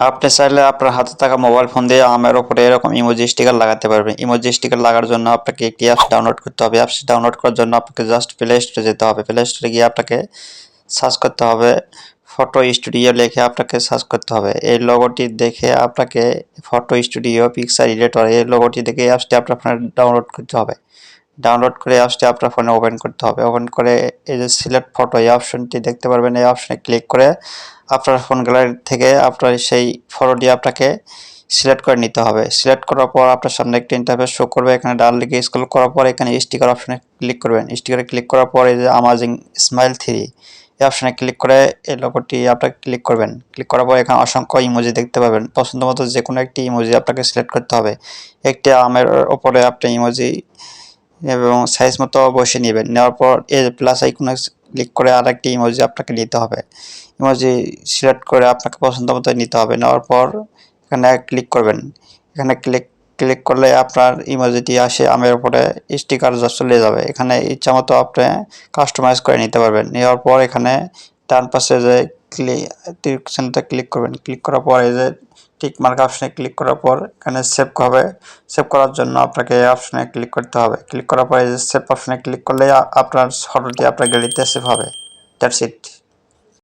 আপনি চাইলে আপনার হাতে থাকা মোবাইল ফোন দিয়ে আমের ওপরে এরকম ইমোজি স্টিকার লাগাতে পারবেন। ইমোজি স্টিকার লাগার জন্য আপনাকে একটি অ্যাপস ডাউনলোড করতে হবে। অ্যাপস ডাউনলোড করার জন্য আপনাকে জাস্ট প্লে স্টোরে যেতে হবে। প্লে স্টোরে গিয়ে আপনাকে সার্চ করতে হবে। ফটো স্টুডিও লিখে আপনাকে সার্চ করতে হবে। এই লোগোটি দেখে আপনাকে ফটো স্টুডিও পিকচার এডিটর এই লোগোটি দেখে অ্যাপসটি আপনার ডাউনলোড করতে হবে। ডাউনলোড করে অ্যাপসটি আপনার ফোনে ওপেন করতে হবে। ওপেন করে এই যে সিলেক্ট ফটো এই অপশনটি দেখতে পারবেন। এই অপশনে ক্লিক করে আপনার ফোন গ্যালারি থেকে আপনার সেই ফটোটি আপনাকে সিলেক্ট করে নিতে হবে। সিলেক্ট করার পর আপনার সামনে একটা ইন্টারফেস শো করবে। এখানে ডান দিকে স্ক্রল করার পর এখানে স্টিকার অপশনে ক্লিক করবেন। স্টিকারে ক্লিক করার পর এই যে আমাজিং স্মাইল থ্রি এই অপশনে ক্লিক করে এই লোগোটি আপনাকে ক্লিক করবেন। ক্লিক করার পর এখানে অসংখ্য ইমোজি দেখতে পাবেন। পছন্দ মতো যে কোনো একটি ইমোজি আপনাকে সিলেক্ট করতে হবে। একটি আমের ওপরে আপনি ইমোজি এবং সাইজ মতো বসে নেবেন। নেওয়ার পর এই প্লাস আইকনে ক্লিক করে আর একটি ইমোজি আপনাকে নিতে হবে। ইমোজি সিলেক্ট করে আপনাকে পছন্দ মতো নিতে হবে। নেওয়ার পর এখানে ক্লিক করবেন। এখানে ক্লিক ক্লিক করলে আপনার ইমোজিটি আসে আমের উপরে স্টিকার চলে যাবে। এখানে ইচ্ছা মতো আপনি কাস্টমাইজ করে নিতে পারবেন। নেওয়ার পর এখানে ডান পাশে যে ক্লিক ক্লিক করবেন। ক্লিক করার পর যে টিক মার্ক অপশনে ক্লিক করার পর এখানে সেভ হবে। সেভ করার জন্য আপনাকে এই অপশনে ক্লিক করতে হবে। ক্লিক করার পর সেভ অপশনে ক্লিক করলে আপনার ফটোটি আপনার গ্যালারিতে সেভ হবে। That's it